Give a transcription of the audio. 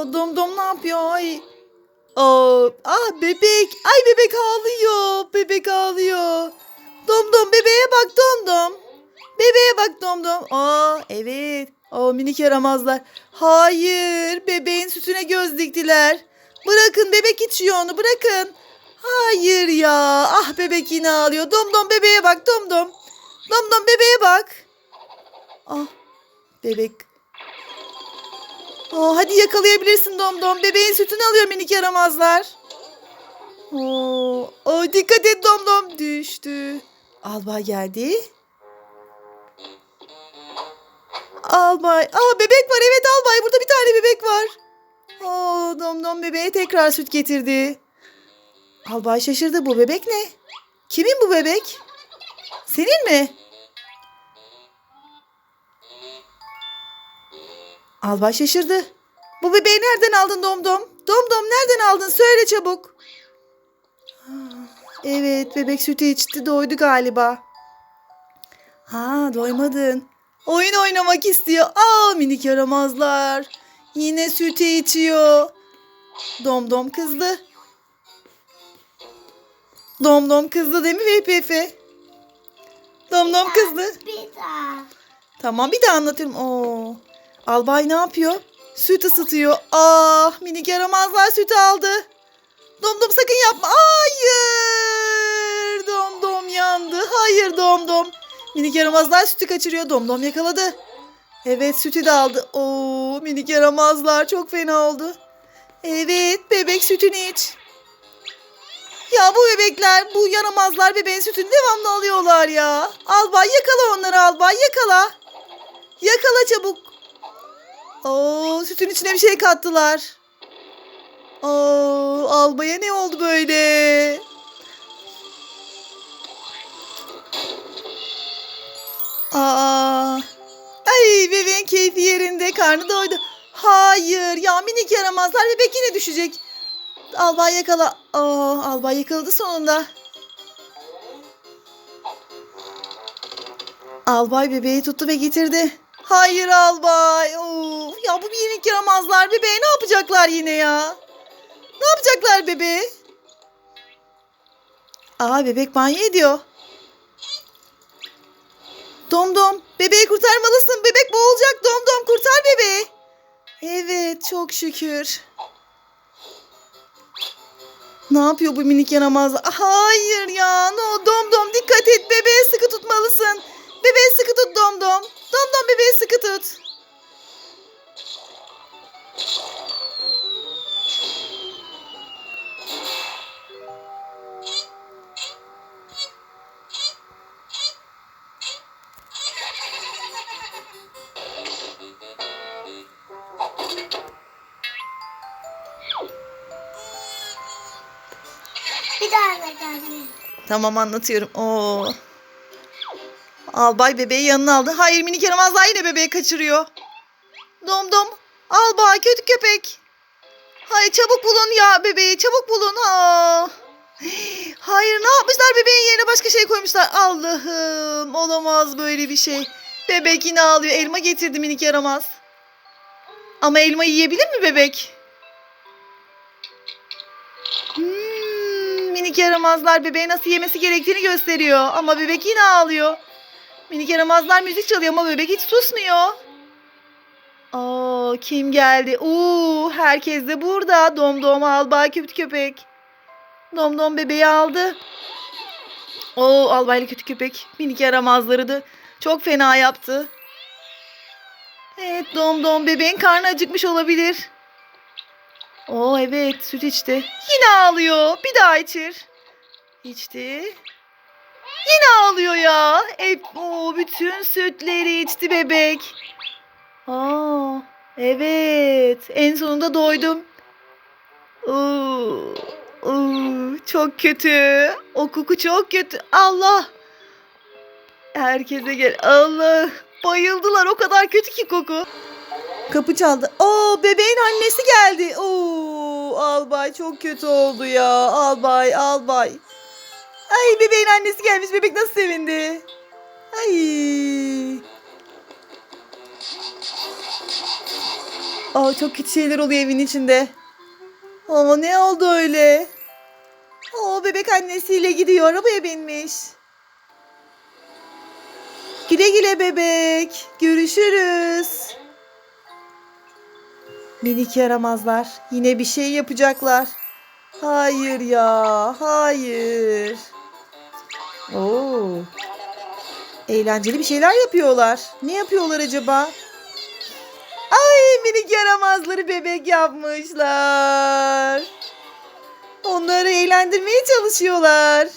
Aa, dom dom ne yapıyor? Ay. Aa, ah bebek. Ay bebek ağlıyor. Bebek ağlıyor. Dom dom bebeğe bak dom dom. Bebeğe bak dom dom. Aa evet. Aa minik yaramazlar. Hayır. Bebeğin sütüne göz diktiler. Bırakın bebek içiyor onu bırakın. Hayır ya. Ah bebek yine ağlıyor. Dom dom bebeğe bak dom dom. Dom dom bebeğe bak. Ah bebek. Aa, hadi yakalayabilirsin dom dom. Bebeğin sütünü alıyor minik yaramazlar. Oo, oo, dikkat et dom dom. Düştü. Albay geldi. Albay. Aa bebek var. Evet albay. Burada bir tane bebek var. Oo, dom dom bebeğe tekrar süt getirdi. Albay şaşırdı. Bu bebek ne? Kimin bu bebek? Senin mi? Albay şaşırdı. Bu bebeği nereden aldın Domdom? Domdom nereden aldın? Söyle çabuk. Evet bebek sütü içti doydu galiba. Ha doymadın. Oyun oynamak istiyor. Aa minik yaramazlar. Yine sütü içiyor. Domdom kızdı. Domdom kızdı değil mi VPF? Domdom kızdı. Bir daha. Tamam bir daha anlatıyorum. Oo. Albay ne yapıyor? Süt ısıtıyor. Ah minik yaramazlar sütü aldı. Domdom sakın yapma. Hayır. Domdom yandı. Hayır domdom. Minik yaramazlar sütü kaçırıyor. Domdom yakaladı. Evet sütü de aldı. Oo minik yaramazlar çok fena oldu. Evet bebek sütünü iç. Ya bu bebekler, bu yaramazlar bebeğin sütünü devamlı alıyorlar ya. Albay yakala onları Albay yakala. Yakala çabuk. Oo, sütün içine bir şey kattılar. Oo, albaya ne oldu böyle? Aa, ay bebeğin keyfi yerinde, karnı doydu. Hayır, ya minik yaramazlar bebek yine düşecek. Albay yakala. Aa, albay yakaladı sonunda. Albay bebeği tuttu ve getirdi. Hayır albay. Of, ya bu minik yaramazlar bebeğe ne yapacaklar yine ya? Ne yapacaklar bebeğe? Aa bebek banyo ediyor. Dom dom bebeği kurtarmalısın. Bebek boğulacak. Dom dom kurtar bebeği. Evet çok şükür. Ne yapıyor bu minik yaramaz? Hayır ya. No dom dom dikkat et. Bebeği sıkı tutmalısın. Bebeği sıkı tut dom dom. Dom dom bebeği sıkı tut. Bir daha anlat anne. Tamam anlatıyorum. Oo. Albay bebeği yanına aldı. Hayır minik yaramazlar yine bebeği kaçırıyor. Dom dom. Albay kötü köpek. Hayır çabuk bulun ya bebeği çabuk bulun. Aa. Hayır ne yapmışlar bebeğin yerine başka şey koymuşlar. Allah'ım olamaz böyle bir şey. Bebek yine ağlıyor. Elma getirdi minik yaramaz. Ama elma yiyebilir mi bebek? Hmm, minik yaramazlar bebeğe nasıl yemesi gerektiğini gösteriyor. Ama bebek yine ağlıyor. Minik yaramazlar müzik çalıyor ama bebek hiç susmuyor. Aa, kim geldi? Oo, herkes de burada. Dom dom albay kötü köpek. Dom dom bebeği aldı. Oo, albaylı kötü köpek. Minik yaramazları da çok fena yaptı. Evet dom dom bebeğin karnı acıkmış olabilir. Oo evet süt içti. Yine ağlıyor. Bir daha içir. İçti. Yine ağlıyor ya. Hep o bütün sütleri içti bebek. Aa evet. En sonunda doydum. Oo, oo, çok kötü. O koku çok kötü. Allah. Herkese gel. Allah. Bayıldılar. O kadar kötü ki koku. Kapı çaldı. Oo bebeğin annesi geldi. Oo albay çok kötü oldu ya. Albay albay. Ay bebeğin annesi gelmiş. Bebek nasıl sevindi. Ay. Aa, çok kötü şeyler oluyor evin içinde. Aa, ne oldu öyle? Aa, bebek annesiyle gidiyor. Arabaya binmiş. Güle güle bebek. Görüşürüz. Minik yaramazlar. Yine bir şey yapacaklar. Hayır ya. Hayır. Oo. Eğlenceli bir şeyler yapıyorlar. Ne yapıyorlar acaba? Ay minik yaramazları bebek yapmışlar. Onları eğlendirmeye çalışıyorlar.